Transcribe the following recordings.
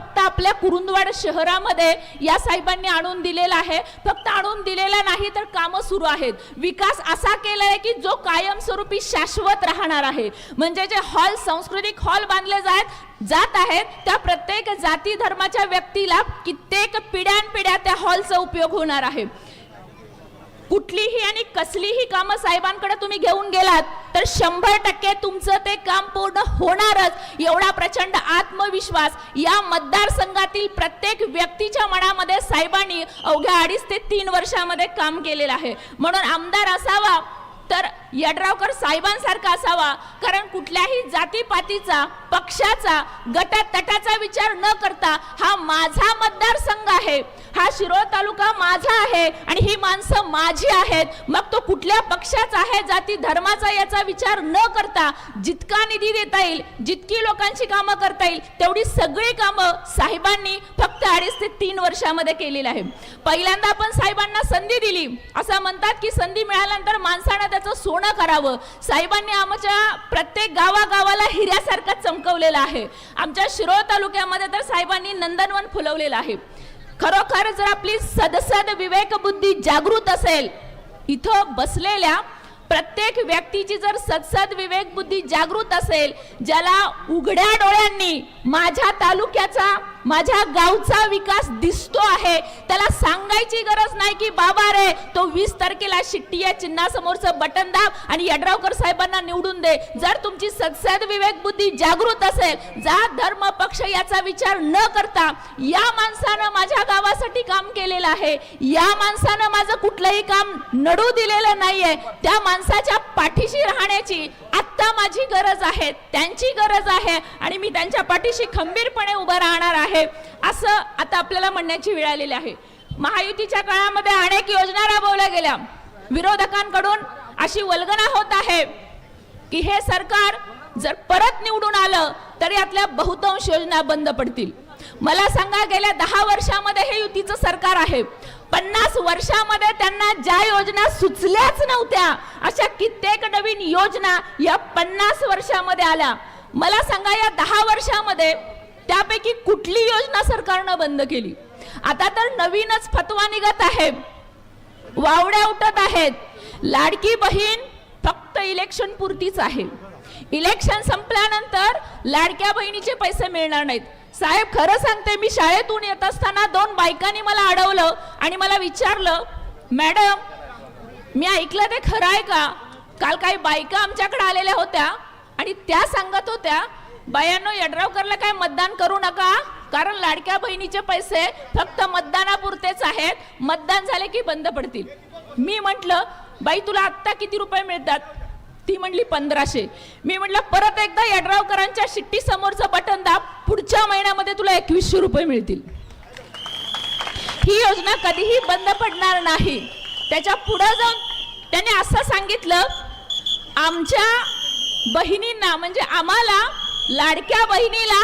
फक्त आपल्या कुरुंदवाड शहरामध्ये या साहेबांनी आणून दिलेला आहे. फक्त आणून दिलेला नाही तर कामं सुरू आहेत. विकास असा केला आहे की जो कायमस्वरूपी शाश्वत राहणार आहे. म्हणजे जे हॉल सांस्कृतिक हॉल बांधले जात जात आहेत त्या प्रत्येक जाती धर्माच्या व्यक्तीला कित्येक पिढ्यानपिढ्या त्या हॉलचा उपयोग होणार आहे. कुठलीही आणि कसलीही कामं साहेबांकडे तुम्ही घेऊन गेलात तर शंभर टक्के तुमचं ते काम पूर्ण होणारच. एवढा प्रचंड आत्मविश्वास या मतदारसंघातील प्रत्येक व्यक्तीच्या मनामध्ये साहेबांनी अवघ्या अडीच ते तीन वर्षामध्ये काम केलेलं आहे. म्हणून आमदार असावा तर यड्रावकर साहेबांसारखा असावा कारण कुठल्याही जातीपातीचा पक्षाचा गटातटाचा विचार न करता हा माझा मतदारसंघ आहे. हा शिरोळ तालुका माझा आहे आणि ही माणसं माझी आहेत. मग तो कुठल्या पक्षाचा आहे जाती धर्माचा याचा विचार न करता जितका निधी देता येईल जितकी लोकांची कामं करता येईल तेवढी सगळी कामं साहेबांनी फक्त अडीच ते तीन वर्षामध्ये केलेली आहे पहिल्यांदा आपण साहेबांना संधी दिली. असं म्हणतात की संधी मिळाल्यानंतर माणसानं त्याचं सोनं करावं. साहेबांनी आमच्या प्रत्येक गावागावाला हिऱ्यासारखं चमकवलेलं आहे. आमच्या शिरोळ तालुक्यामध्ये तर साहेबांनी नंदनवन फुलवलेलं आहे. खरोखर जर आपली सदसद विवेक बुद्धी जागृत असेल इथं बसलेल्या प्रत्येक व्यक्तीची जर सदसद विवेक बुद्धी जागृत असेल ज्याला उघड्या डोळ्यांनी माझ्या तालुक्याचा माझ्या गावचा विकास दिसतो आहे. त्याला सांगायची गरज नाही की बाबा रे तो वीस तारखेला शिट्टी या चिन्हासमोरचं बटन दाब आणि यड्रावकर साहेबांना निवडून दे. जर तुमची सत्सद विवेक बुद्धी जागृत असेल जात धर्म पक्ष याचा विचार न करता या माणसानं माझ्या गावासाठी काम केलेलं आहे. या माणसानं माझं कुठलंही काम नडू दिलेलं नाहीये. त्या माणसाच्या पाठीशी राहण्याची आत्ता माझी गरज आहे त्यांची गरज आहे आणि मी त्यांच्या पाठीशी खंबीरपणे उभं राहणार आहे असं आता आपल्याला म्हणण्याची वेळ आलेली आहे. महायुतीच्या काळामध्ये अनेक योजना राबवल्या गेल्या. विरोधकांकडून अशी वल्गना होत आहे की हे सरकार जर परत निवडून आलं तर यातल्या बहुतांश योजना बंद पडतील. मला सांगा गेल्या दहा वर्षामध्ये हे युतीचं सरकार आहे. पन्नास वर्षामध्ये त्यांना ज्या योजना सुचल्याच नव्हत्या अशा कित्येक नवीन योजना या पन्नास वर्षामध्ये आल्या. मला सांगा या दहा वर्षामध्ये त्यापैकी कुठली योजना सरकारनं बंद केली? आता तर नवीनच फतवा निघत आहे. वावड्या उठत आहेत. लाडकी बहीण फक्त इलेक्शन पुरतीच आहे. इलेक्शन संपल्यानंतर लाडक्या बहिणीचे पैसे मिळणार नाहीत. साहेब खरं सांगते मी शाळेतून येत असताना दोन बायकांनी मला अडवलं आणि मला विचारलं मॅडम मी ऐकलं ते खरं आहे का? काल काही बायका आमच्याकडे आलेल्या होत्या आणि त्या सांगत होत्या बायांनो यड्रावकरला काय मतदान करू नका कारण लाडक्या बहिणीचे पैसे फक्त मतदानापुरतेच आहेत. मतदान झाले की बंद पडतील. मी म्हटलं बाई तुला आत्ता किती रुपये मिळतात? ती म्हणली पंधराशे. मी म्हटलं परत एकदा यड्रावकरांच्या शिट्टी समोरचं बटन दाब पुढच्या महिन्यामध्ये तुला एकवीसशे रुपये मिळतील. ही योजना कधीही बंद पडणार नाही. त्याच्या पुढं जाऊन त्याने असं सांगितलं आमच्या बहिणींना म्हणजे आम्हाला लाडक्या बहिणीला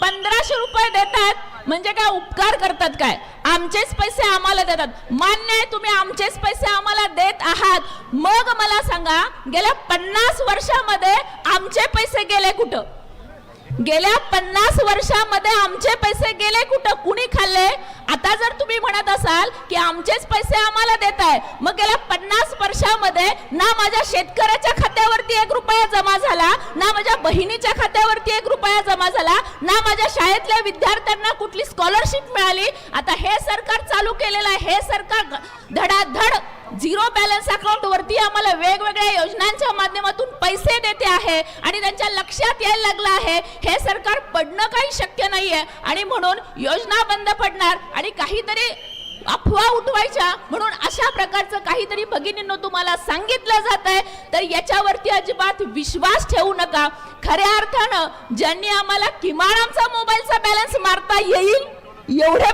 पंधराशे रुपये देतात म्हणजे काय उपकार करतात काय? आमचेच पैसे आम्हाला देतात. मान्य आहे तुम्ही आमचेच पैसे आम्हाला देत आहात. मग मला सांगा गेल्या पन्नास वर्षामध्ये आमचे पैसे गेले कुठं? गेल्या पन्नास वर्षामध्ये आमचे पैसे गेले कुठं? कुणी खाल्ले? आता जर तुम्ही म्हणत असाल की आमचेच पैसे आम्हाला देत आहे मग गेल्या पन्नास वर्षामध्ये ना माझ्या शेतकऱ्याच्या खात्यावरती एक रुपया जमा झाला ना माझ्या बहिणीच्या खात्यावरती एक रुपया जमा झाला ना माझ्या शाळेतल्या विद्यार्थ्यांना कुठली स्कॉलरशिप मिळाली? आता हे सरकार चालू केलेलं आहे हे सरकार धडाधड बॅलन्स अकाउंट वरती आम्हाला वेगवेगळ्या योजनांच्या माध्यमातून पैसे देते आहे आणि त्यांच्या लक्षात यायला लागलं आहे. हे सरकार पडणं काही शक्य नाहीये. आणि म्हणून योजना बंद पडणार आणि काहीतरी अफवा उठवायच्या म्हणून अशा प्रकारचं काहीतरी भगिनींनो तुम्हाला सांगितलं जात आहे. तर याच्यावरती अजिबात विश्वास ठेवू नका. खऱ्या अर्थानं ज्यांनी आम्हाला किमान आमचा मोबाईलचा बॅलन्स मारता येईल एवढे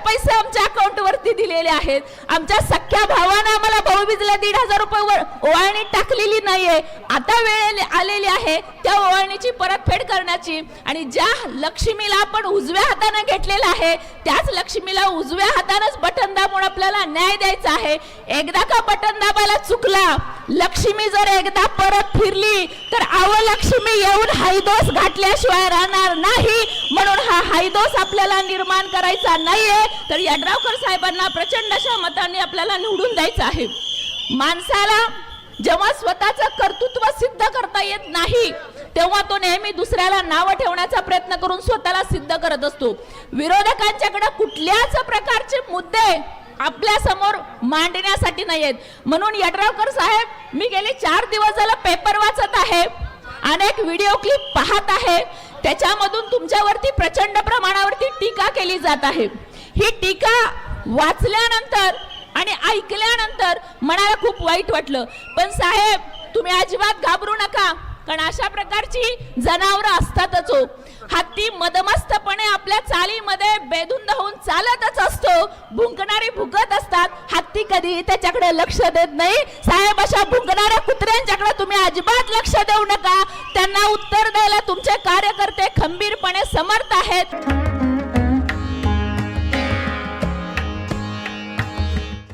वरती आहेत. आमच्या सख्या भावानं आम्हाला भाऊबीजला दीड हजार रुपये ओवाळणी टाकलेली नाहीये. आता वेळ आलेली आहे त्या ओवाळणीची परतफेड करण्याची. आणि ज्या लक्ष्मीला आपण उजव्या हाताने घेतलेलं आहे त्याच लक्ष्मीला उजव्या हातानंच बटन दाबून आपल्याला न्याय द्यायचा आहे. एकदा का बटन दाबायला चुकला लक्ष्मी जर एकदा परत फिरली तर आव लक्ष्मी येऊन हायदोस घातल्याशिवाय राहणार नाही. म्हणून हा हायदोस आपल्याला निर्माण करायचा नाहीये. तर यड्रावकर साहेबांना प्रचंड अशा मताने आपल्याला निवडून द्यायचं आहे. माणसाला जेव्हा स्वतःचं कर्तृत्व सिद्ध करता येत नाही तेव्हा तो नेहमी दुसऱ्याला नावं ठेवण्याचा प्रयत्न करून स्वतःला सिद्ध करत असतो. विरोधकांच्याकडे कुठल्याच प्रकारचे मुद्दे आपल्यासमोर मांडण्यासाठी नाही आहेत म्हणून यड्रावकर साहेब मी गेले चार दिवस झालं पेपर वाचत आहे अनेक व्हिडिओ क्लिप पाहत आहे. त्याच्यामधून तुमच्यावरती प्रचंड प्रमाणावरती टीका केली जात आहे. ही टीका वाचल्यानंतर आणि ऐकल्यानंतर मनाला खूप वाईट वाटलं. पण साहेब तुम्ही अजिबात घाबरू नका. कारण अशा प्रकारची जनावरं असतातच हो. हत्ती मदमस्तपणे आपल्या चालीमध्ये बेधुंद होऊन चालतच असतो. भुंकणारे भुंकत असतात. हत्ती कधी त्याच्याकडे लक्ष देत नाही. साहेब अशा भुंकणाऱ्या कुत्र्यांच्याकडे तुम्ही अजिबात लक्ष देऊ नका. त्यांना उत्तर द्यायला तुमचे कार्यकर्ते खंबीरपणे समर्थ आहेत.